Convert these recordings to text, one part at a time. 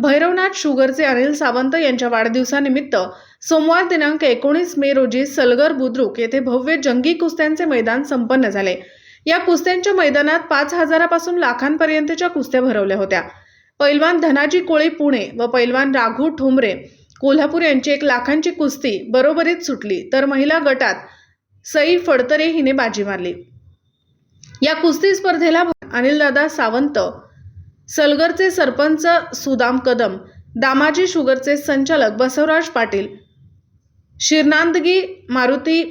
भैरवनाथ शुगरचे अनिल सावंत यांच्या वाढदिवसानिमित्त सोमवार दिनांक एकोणीस मे रोजी सलगर बुद्रुक येथे भव्य जंगी कुस्त्यांचे मैदान संपन्न झाले. या कुस्त्यांच्या मैदानात पाच हजारापासून लाखांपर्यंतच्या कुस्त्या भरवल्या होत्या. पैलवान धनाजी कोळी पुणे व पैलवान राघू ठोंबरे कोल्हापूर यांची एक लाखांची कुस्ती बरोबरीत सुटली तर महिला गटात सई फडतरे हिने बाजी मारली. या कुस्ती स्पर्धेला अनिलदादा सावंत सलगरचे सरपंच सुदाम कदम दामाजी शुगरचे संचालक बसवराज पाटील शिरनांदगी मारुती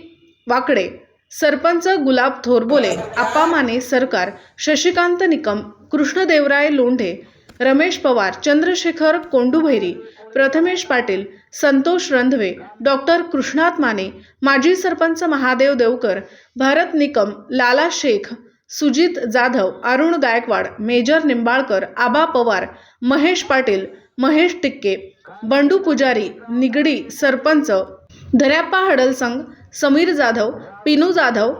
वाकडे सरपंच गुलाब थोरबोले आप्पा माने सरकार शशिकांत निकम कृष्णदेवराय लोंढे रमेश पवार चंद्रशेखर कोंडुभैरी प्रथमेश पाटील संतोष रंधवे डॉक्टर कृष्णात माने माजी सरपंच महादेव देवकर भारत निकम लाला शेख सुजित जाधव अरुण गायकवाड मेजर निंबाळकर आबा पवार महेश पाटील महेश टिक्के बंडू पुजारी निगडी सरपंच धऱ्याप्पा हडलसंग समीर जाधव पिनू जाधव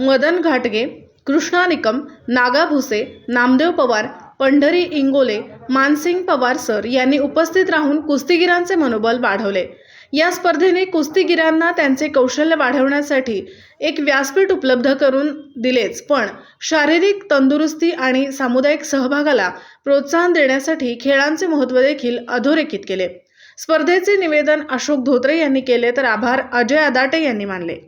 मदन घाटगे कृष्णा निकम नागा भुसे नामदेव पवार पंढरी इंगोले मानसिंग पवार सर यांनी उपस्थित राहून कुस्तीगिरांचे मनोबल वाढवले. या स्पर्धेने कुस्तीगिरांना त्यांचे कौशल्य वाढवण्यासाठी एक व्यासपीठ उपलब्ध करून दिलेच. पण शारीरिक तंदुरुस्ती आणि सामुदायिक सहभागाला प्रोत्साहन देण्यासाठी खेळांचे महत्त्व देखील अधोरेखित केले. स्पर्धेचे निवेदन अशोक धोत्रे यांनी केले तर आभार अजय अदाटे यांनी मानले.